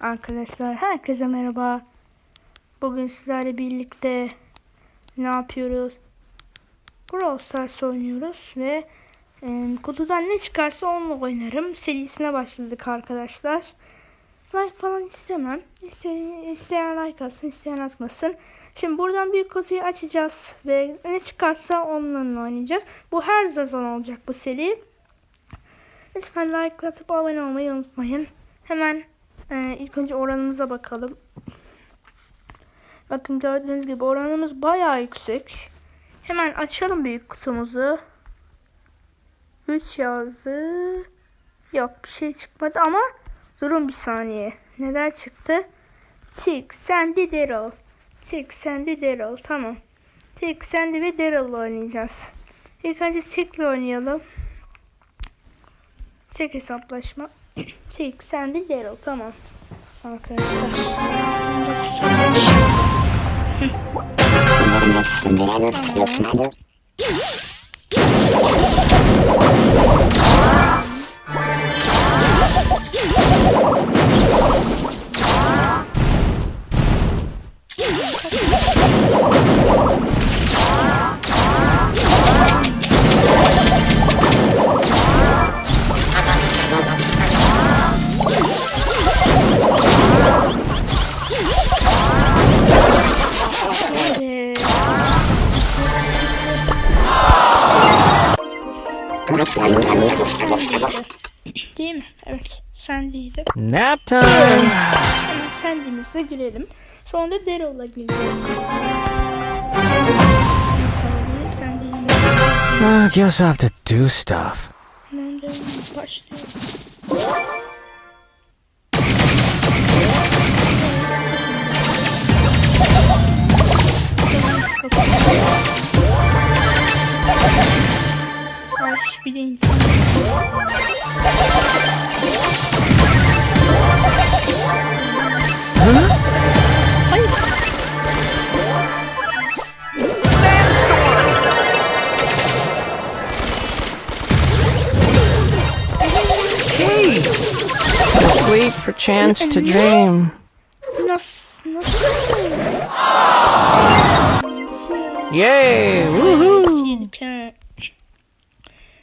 Arkadaşlar herkese merhaba. Bugün sizlerle birlikte ne yapıyoruz? Brawl Stars oynuyoruz ve e, kutudan ne çıkarsa onunla oynarım. Serisine başladık arkadaşlar. Like falan istemem. İsteyen, like atsın, isteyen atmasın. Şimdi buradan büyük kutuyu açacağız ve ne çıkarsa onunla oynayacağız. Bu her sezon olacak bu seri. Lütfen like atıp abone olmayı unutmayın. Hemen ee, ilk önce oranımıza bakalım. Bakın gördüğünüz gibi oranımız bayağı yüksek. Hemen açalım büyük kutumuzu. 3 yazdı. Yok bir şey çıkmadı ama durun bir saniye. Neler çıktı? Tick, Sandy, Daryl. Tick, Sandy, Daryl. Tamam. Tick, Sandy ve Daryl'la oynayacağız. İlk önce Tick'le oynayalım. Tek hesaplaşma. Tick, Sandy, Daryl. Tamam. Arkadaşlar. Tamam. Değil mi? Evet. Sen değildi. Nap time! Hemen sendimizle girelim. Sonra da Daryl'la gireceğiz. I guess I have to do stuff. Hemen aż widzieli. Sleep for chance to dream. Nas. Yay! Woohoo!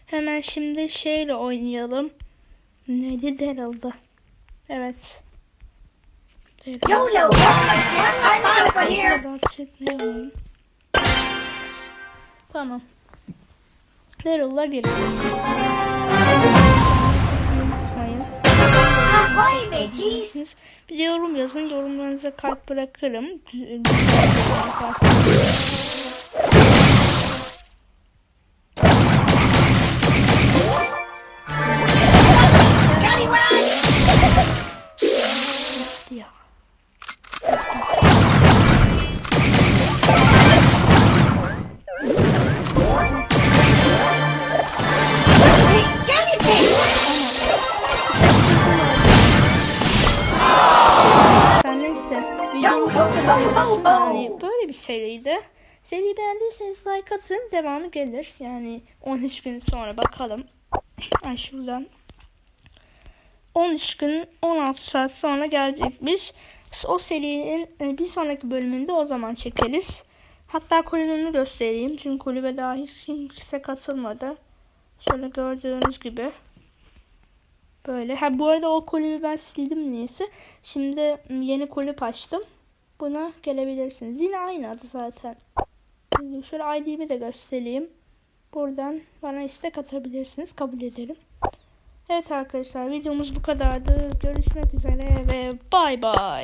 Hemen şimdi şeyle oynayalım. Neydi Daryl'da? Evet. YOLO! Tamam. Daryl'la girelim. Bir de yorum yazın. Yorumlarınıza kalp bırakırım. Yani ho! böyle bir seriydi. Seriyi beğendiyseniz like atın. Devamı gelir. Yani 13 gün sonra bakalım. Ay şuradan. 13 gün 16 saat sonra gelecekmiş. O serinin e, bir sonraki bölümünde o zaman çekeriz. Hatta kulübümü göstereyim. Çünkü kulübe daha hiç kimse katılmadı. Şöyle gördüğünüz gibi. Böyle. Ha bu arada o kulübü ben sildim niyeyse. Şimdi yeni kulüp açtım. Buna gelebilirsiniz. Yine aynı adı zaten. Şimdi Şöyle ID'mi de göstereyim. Buradan bana istek atabilirsiniz. Kabul ederim. Evet arkadaşlar videomuz bu kadardı. Görüşmek üzere ve bay bay.